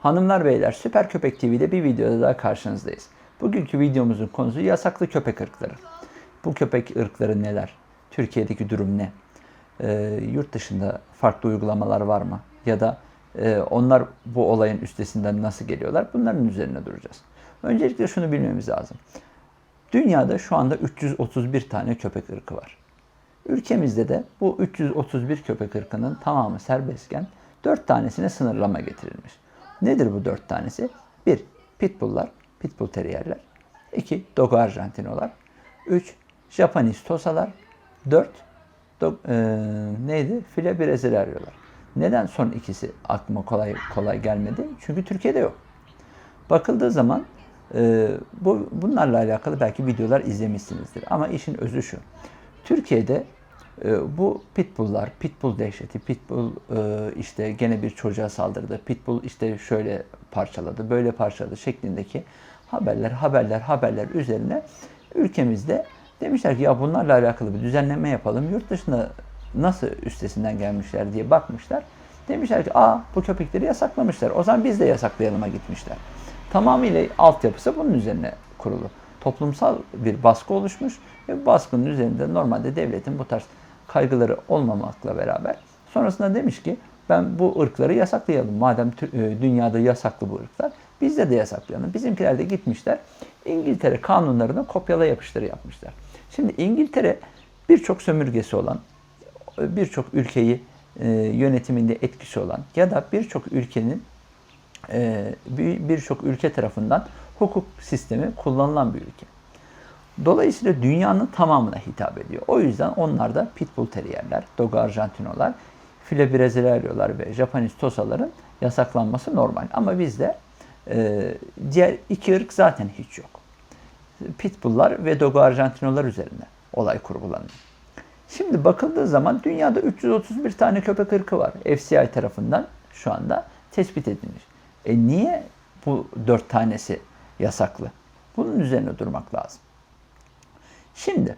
Hanımlar beyler Süper Köpek TV'de bir videoda daha karşınızdayız. Bugünkü videomuzun konusu yasaklı köpek ırkları. Bu köpek ırkları neler? Türkiye'deki durum ne? Ee, yurt dışında farklı uygulamalar var mı? Ya da e, onlar bu olayın üstesinden nasıl geliyorlar? Bunların üzerine duracağız. Öncelikle şunu bilmemiz lazım. Dünyada şu anda 331 tane köpek ırkı var. Ülkemizde de bu 331 köpek ırkının tamamı serbestken 4 tanesine sınırlama getirilmiş. Nedir bu 4 tanesi? 1. Pitbulllar, Pitbull Terrierler. 2. Dogo Argentinolar. 3. Japanese Tosalar. 4. Do, e, neydi? File Brezilyalar. Neden son ikisi aklıma kolay kolay gelmedi? Çünkü Türkiye'de yok. Bakıldığı zaman e, bu bunlarla alakalı belki videolar izlemişsinizdir. Ama işin özü şu. Türkiye'de bu pitbulllar, pitbull dehşeti, pitbull e, işte gene bir çocuğa saldırdı, pitbull işte şöyle parçaladı, böyle parçaladı şeklindeki haberler, haberler, haberler üzerine ülkemizde demişler ki ya bunlarla alakalı bir düzenleme yapalım. Yurt dışında nasıl üstesinden gelmişler diye bakmışlar. Demişler ki aa bu köpekleri yasaklamışlar. O zaman biz de yasaklayalım'a gitmişler. Tamamıyla altyapısı bunun üzerine kurulu. Toplumsal bir baskı oluşmuş ve baskının üzerinde normalde devletin bu tarz kaygıları olmamakla beraber sonrasında demiş ki ben bu ırkları yasaklayalım. Madem e, dünyada yasaklı bu ırklar bizde de yasaklayalım. Bizimkiler de gitmişler İngiltere kanunlarını kopyala yapıştır yapmışlar. Şimdi İngiltere birçok sömürgesi olan, birçok ülkeyi e, yönetiminde etkisi olan ya da birçok ülkenin e, bir- birçok ülke tarafından hukuk sistemi kullanılan bir ülke. Dolayısıyla dünyanın tamamına hitap ediyor. O yüzden onlar da Pitbull Terrierler, Dogo Argentinolar, File Brezilyalar ve Japanese Tosaların yasaklanması normal. Ama bizde e, diğer iki ırk zaten hiç yok. Pitbulllar ve Dogo Argentinolar üzerine olay kurgulanıyor. Şimdi bakıldığı zaman dünyada 331 tane köpek ırkı var. FCI tarafından şu anda tespit edilmiş. E niye bu dört tanesi yasaklı? Bunun üzerine durmak lazım. Şimdi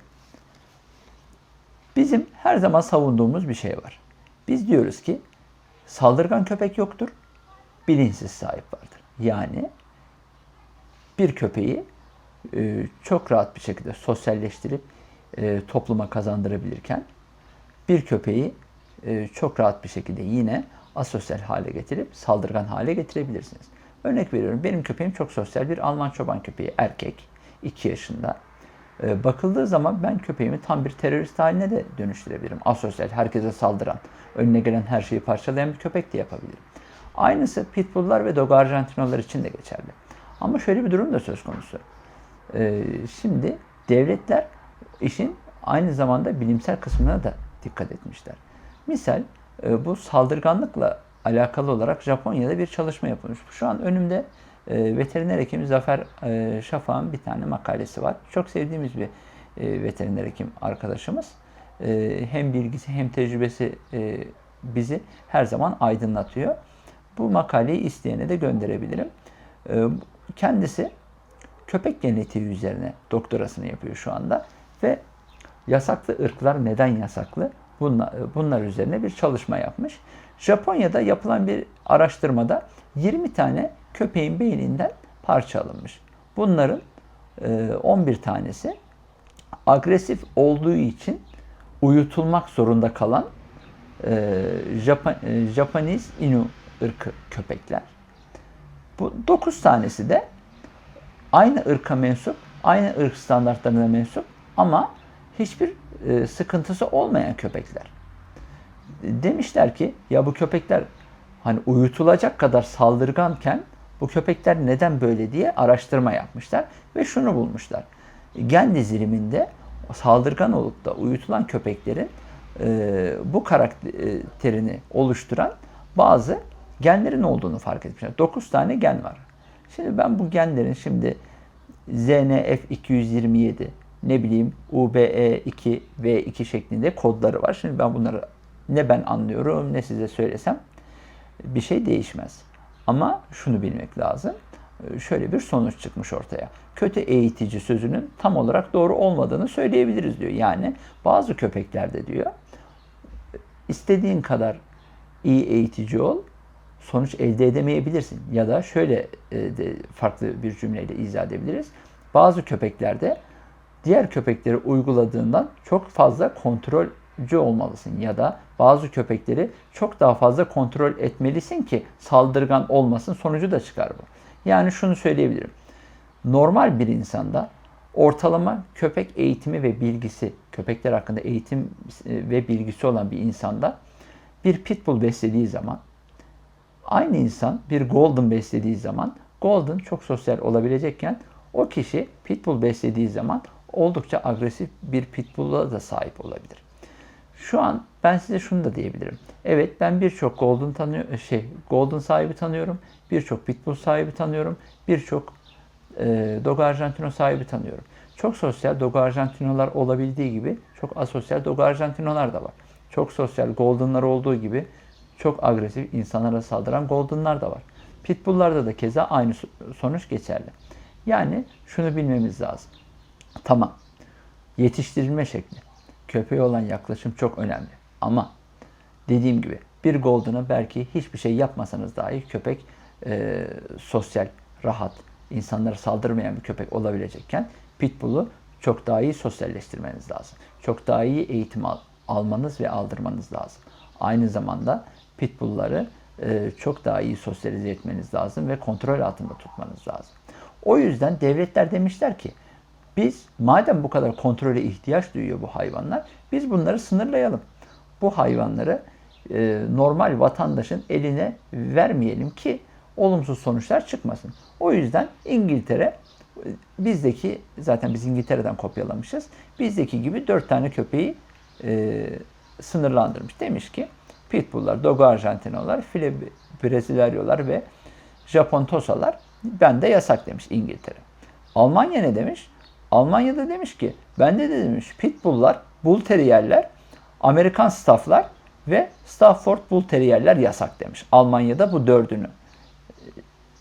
bizim her zaman savunduğumuz bir şey var. Biz diyoruz ki saldırgan köpek yoktur, bilinçsiz sahip vardır. Yani bir köpeği e, çok rahat bir şekilde sosyalleştirip e, topluma kazandırabilirken bir köpeği e, çok rahat bir şekilde yine asosyal hale getirip saldırgan hale getirebilirsiniz. Örnek veriyorum benim köpeğim çok sosyal bir Alman çoban köpeği erkek 2 yaşında. E, bakıldığı zaman ben köpeğimi tam bir terörist haline de dönüştürebilirim. Asosyal, herkese saldıran, önüne gelen her şeyi parçalayan bir köpek de yapabilirim. Aynısı Pitbull'lar ve Dogo Argentino'lar için de geçerli. Ama şöyle bir durum da söz konusu. Ee, şimdi devletler işin aynı zamanda bilimsel kısmına da dikkat etmişler. Misal e, bu saldırganlıkla alakalı olarak Japonya'da bir çalışma yapılmış. Şu an önümde e, veteriner hekim Zafer e, Şafak'ın bir tane makalesi var. Çok sevdiğimiz bir e, veteriner hekim arkadaşımız. E, hem bilgisi hem tecrübesi e, bizi her zaman aydınlatıyor. Bu makaleyi isteyene de gönderebilirim. Kendisi köpek genetiği üzerine doktorasını yapıyor şu anda ve yasaklı ırklar neden yasaklı? Bunlar, bunlar üzerine bir çalışma yapmış. Japonya'da yapılan bir araştırmada 20 tane köpeğin beyninden parça alınmış. Bunların e, 11 tanesi agresif olduğu için uyutulmak zorunda kalan e, Japan, e, Japanese Inu ırkı köpekler. Bu 9 tanesi de aynı ırka mensup, aynı ırk standartlarına mensup ama hiçbir e, sıkıntısı olmayan köpekler. Demişler ki ya bu köpekler hani uyutulacak kadar saldırganken bu köpekler neden böyle diye araştırma yapmışlar ve şunu bulmuşlar. Gen diziliminde saldırgan olup da uyutulan köpeklerin e, bu karakterini oluşturan bazı genlerin olduğunu fark etmişler. 9 tane gen var. Şimdi ben bu genlerin şimdi ZNF227 ne bileyim UBE2 V2 şeklinde kodları var. Şimdi ben bunları ne ben anlıyorum ne size söylesem bir şey değişmez. Ama şunu bilmek lazım. Şöyle bir sonuç çıkmış ortaya. Kötü eğitici sözünün tam olarak doğru olmadığını söyleyebiliriz diyor. Yani bazı köpeklerde diyor istediğin kadar iyi eğitici ol sonuç elde edemeyebilirsin. Ya da şöyle e, de farklı bir cümleyle izah edebiliriz. Bazı köpeklerde diğer köpekleri uyguladığından çok fazla kontrolcü olmalısın ya da bazı köpekleri çok daha fazla kontrol etmelisin ki saldırgan olmasın sonucu da çıkar bu. Yani şunu söyleyebilirim. Normal bir insanda ortalama köpek eğitimi ve bilgisi, köpekler hakkında eğitim e, ve bilgisi olan bir insanda bir pitbull beslediği zaman aynı insan bir golden beslediği zaman golden çok sosyal olabilecekken o kişi pitbull beslediği zaman oldukça agresif bir pitbull'a da sahip olabilir. Şu an ben size şunu da diyebilirim. Evet ben birçok golden tanıyor şey golden sahibi tanıyorum. Birçok pitbull sahibi tanıyorum. Birçok e, Dogo Argentino sahibi tanıyorum. Çok sosyal Dogo Argentino'lar olabildiği gibi çok asosyal Dogo Argentino'lar da var. Çok sosyal Golden'lar olduğu gibi çok agresif insanlara saldıran Golden'lar da var. Pitbull'larda da keza aynı sonuç geçerli. Yani şunu bilmemiz lazım. Tamam. Yetiştirilme şekli, köpeğe olan yaklaşım çok önemli. Ama dediğim gibi bir Golden'a belki hiçbir şey yapmasanız dahi köpek e, sosyal, rahat, insanlara saldırmayan bir köpek olabilecekken Pitbull'u çok daha iyi sosyalleştirmeniz lazım. Çok daha iyi eğitim al, almanız ve aldırmanız lazım. Aynı zamanda Pitbull'ları e, çok daha iyi sosyalize etmeniz lazım ve kontrol altında tutmanız lazım. O yüzden devletler demişler ki biz madem bu kadar kontrole ihtiyaç duyuyor bu hayvanlar, biz bunları sınırlayalım. Bu hayvanları e, normal vatandaşın eline vermeyelim ki olumsuz sonuçlar çıkmasın. O yüzden İngiltere bizdeki zaten biz İngiltere'den kopyalamışız. Bizdeki gibi dört tane köpeği e, sınırlandırmış. Demiş ki Pitbull'lar, Dogo Argentino'lar, File Brezilyalılar ve Japon Tosalar bende yasak demiş İngiltere. Almanya ne demiş? Almanya'da demiş ki bende de demiş Pitbull'lar, Bull Terrier'ler, Amerikan Staff'lar ve Stafford Bull Terrier'ler yasak demiş. Almanya'da bu dördünü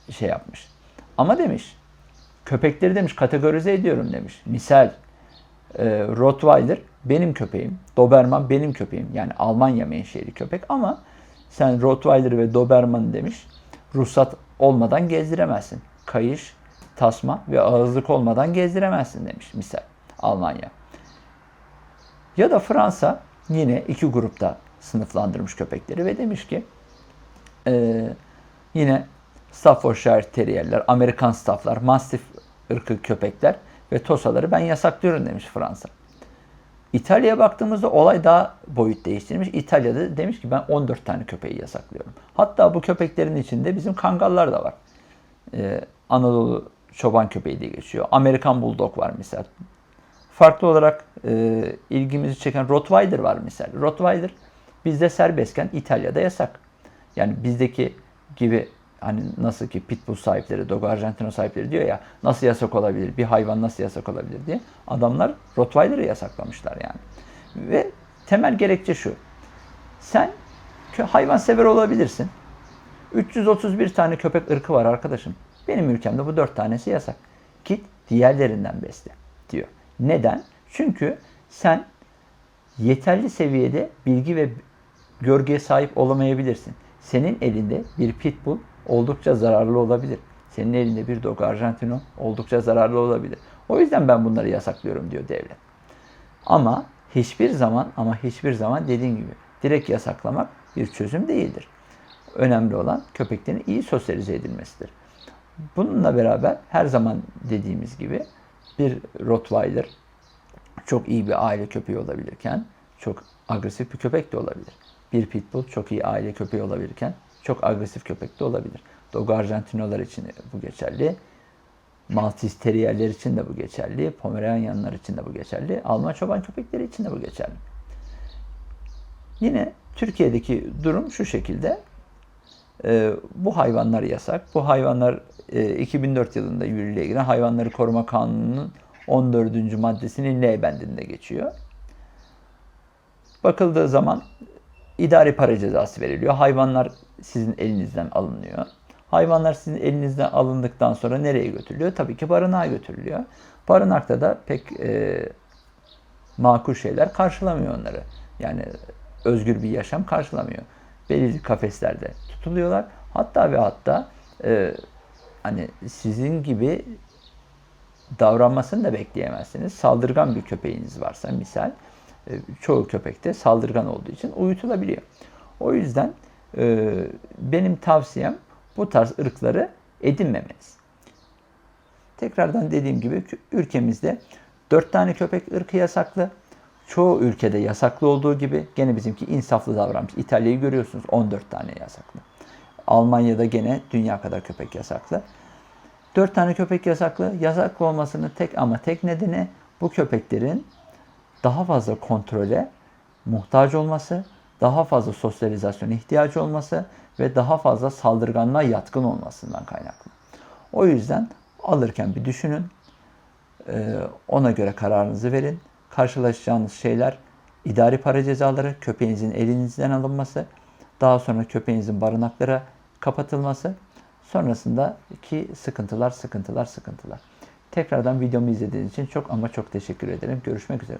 e, şey yapmış. Ama demiş köpekleri demiş kategorize ediyorum demiş. Misal e, Rottweiler benim köpeğim, Doberman benim köpeğim. Yani Almanya menşeli köpek ama sen Rottweiler ve Doberman demiş ruhsat olmadan gezdiremezsin. Kayış, tasma ve ağızlık olmadan gezdiremezsin demiş misal Almanya. Ya da Fransa yine iki grupta sınıflandırmış köpekleri ve demiş ki e, yine Staffordshire Terrier'ler, Amerikan Staff'lar, Mastiff ırkı köpekler ve Tosaları ben yasaklıyorum demiş Fransa. İtalya'ya baktığımızda olay daha boyut değiştirmiş. İtalya'da demiş ki ben 14 tane köpeği yasaklıyorum. Hatta bu köpeklerin içinde bizim kangallar da var. Ee, Anadolu çoban köpeği diye geçiyor. Amerikan Bulldog var mesela. Farklı olarak e, ilgimizi çeken Rottweiler var mesela. Rottweiler bizde serbestken İtalya'da yasak. Yani bizdeki gibi hani nasıl ki pitbull sahipleri, Dogo Argentino sahipleri diyor ya nasıl yasak olabilir, bir hayvan nasıl yasak olabilir diye. Adamlar Rottweiler'ı yasaklamışlar yani. Ve temel gerekçe şu. Sen hayvan sever olabilirsin. 331 tane köpek ırkı var arkadaşım. Benim ülkemde bu 4 tanesi yasak. Git diğerlerinden besle diyor. Neden? Çünkü sen yeterli seviyede bilgi ve görgüye sahip olamayabilirsin. Senin elinde bir pitbull oldukça zararlı olabilir. Senin elinde bir Dogo Argentino oldukça zararlı olabilir. O yüzden ben bunları yasaklıyorum diyor devlet. Ama hiçbir zaman ama hiçbir zaman dediğim gibi direkt yasaklamak bir çözüm değildir. Önemli olan köpeklerin iyi sosyalize edilmesidir. Bununla beraber her zaman dediğimiz gibi bir Rottweiler çok iyi bir aile köpeği olabilirken çok agresif bir köpek de olabilir. Bir Pitbull çok iyi aile köpeği olabilirken çok agresif köpek de olabilir. Dogo Argentinolar için bu geçerli. Maltese Terrier'ler için de bu geçerli. Pomeranianlar için de bu geçerli. Alman çoban köpekleri için de bu geçerli. Yine Türkiye'deki durum şu şekilde. E, bu hayvanlar yasak. Bu hayvanlar e, 2004 yılında yürürlüğe giren Hayvanları Koruma Kanunu'nun 14. maddesinin L bendinde geçiyor. Bakıldığı zaman idari para cezası veriliyor. Hayvanlar sizin elinizden alınıyor. Hayvanlar sizin elinizden alındıktan sonra nereye götürülüyor? Tabii ki barınağa götürülüyor. Barınakta da pek e, makul şeyler karşılamıyor onları. Yani özgür bir yaşam karşılamıyor. Belirli kafeslerde tutuluyorlar. Hatta ve hatta e, hani sizin gibi davranmasını da bekleyemezsiniz. Saldırgan bir köpeğiniz varsa misal e, çoğu köpekte saldırgan olduğu için uyutulabiliyor. O yüzden e, benim tavsiyem bu tarz ırkları edinmemeniz. Tekrardan dediğim gibi ülkemizde 4 tane köpek ırkı yasaklı. Çoğu ülkede yasaklı olduğu gibi gene bizimki insaflı davranmış. İtalya'yı görüyorsunuz 14 tane yasaklı. Almanya'da gene dünya kadar köpek yasaklı. 4 tane köpek yasaklı. Yasaklı olmasının tek ama tek nedeni bu köpeklerin daha fazla kontrole muhtaç olması, daha fazla sosyalizasyona ihtiyacı olması ve daha fazla saldırganlığa yatkın olmasından kaynaklı. O yüzden alırken bir düşünün, ona göre kararınızı verin. Karşılaşacağınız şeyler idari para cezaları, köpeğinizin elinizden alınması, daha sonra köpeğinizin barınaklara kapatılması, sonrasındaki sıkıntılar, sıkıntılar, sıkıntılar. Tekrardan videomu izlediğiniz için çok ama çok teşekkür ederim. Görüşmek üzere.